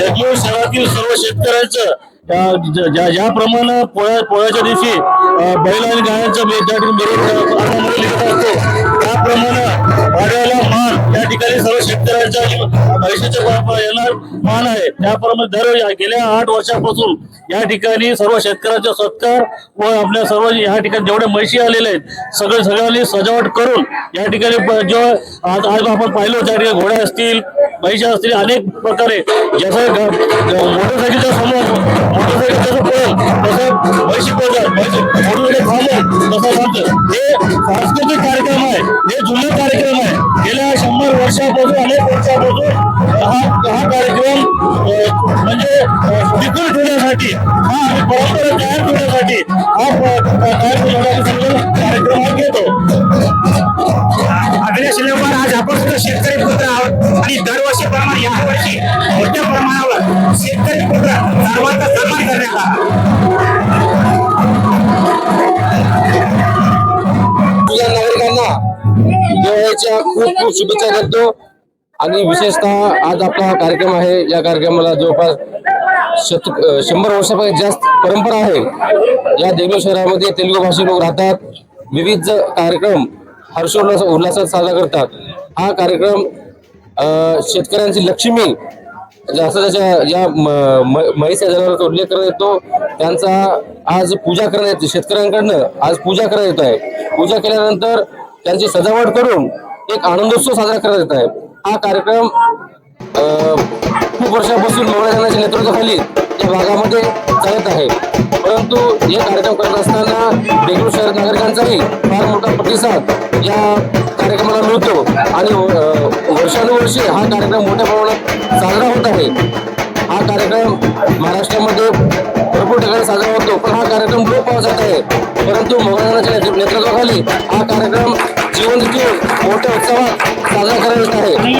जगीव शहरातील सर्व शेतकऱ्यांचं अ, ज्या ज्याप्रमाणे पोळ्या पोळ्याच्या दिवशी बैल आणि गायांचं त्या ठिकाणी बरोबर लिहित असतो. त्याप्रमाणे वाड्याला मान या ठिकाणी सर्व शेतकऱ्यांच्या पैशाच्या याला मान आहे. त्याप्रमाणे दर गेल्या आठ वर्षापासून या ठिकाणी सर्व शेतकऱ्यांचा सत्कार व आपल्या सर्व या ठिकाणी जेवढे म्हशी आलेले आहेत सगळे सगळ्यांनी सजावट करून या ठिकाणी जो आज आज आपण पाहिलो त्या ठिकाणी घोड्या असतील म्हैशी असतील अनेक प्रकारे जसं मोटरसायकलच्या समोर मोटरसायकल जसं पळेल तसं म्हशी पळतात मोटरसायकल थांबेल तसं थांबतं हे सांस्कृतिक कार्यक्रम आहे हे जुने कार्यक्रम आहे. गेल्या शंभर वर्षापासून अनेक हा हा कार्यक्रम म्हणजे टिकून ठेवण्यासाठी हा आणि परंपरा तयार ठेवण्यासाठी हा तयार ठेवण्यासाठी कार्यक्रम हा घेतो. शिलेवर आज आपण सुद्धा शेतकरी पुत्र आहोत आणि दरवर्षीप्रमाणे या वर्षी मोठ्या प्रमाणावर शेतकरी पुत्र सर्वांचा सन्मान करण्यात आला तुझ्या नागरिकांना दिवाळीच्या खूप खूप शुभेच्छा करतो आणि विशेषतः आज आपला हा कार्यक्रम आहे. या कार्यक्रमाला जवळपास शत शंभर वर्षापेक्षा जास्त परंपरा आहे. या देगलूर शहरामध्ये तेलुगू भाषी लोक राहतात. विविध कार्यक्रम हर्षोल्लास उल्हासात साजरा करतात. हा कार्यक्रम शेतकऱ्यांची लक्ष्मी जसं त्याच्या या म- म- म्हैस या जनावरांचा उल्लेख करण्यात येतो. त्यांचा आज पूजा करण्यात येते. शेतकऱ्यांकडनं आज पूजा करण्यात येत आहे. पूजा केल्यानंतर त्यांची सजावट करून एक आनंदोत्सव साजरा करण्यात येत आहे. हा कार्यक्रम अं, खूप वर्षापासून मंगळाच्या नेतृत्वाखाली या भागामध्ये चालत आहे. परंतु हे कार्यक्रम करत असताना देगलूर शहर नागरिकांचाही फार मोठा प्रतिसाद या कार्यक्रमाला मिळतो. आणि वर्षानुवर्षी वर्षानुवर्षे हा कार्यक्रम मोठ्या प्रमाणात साजरा होत आहे. हा कार्यक्रम महाराष्ट्रामध्ये भरपूर ठिकाणी साजरा होतो पण हा कार्यक्रम लोप पावसात आहे. परंतु मंगळाच्या नेतृत्वाखाली हा कार्यक्रम जीवन मोठ्या उत्सवात साजरा करण्यात आहे.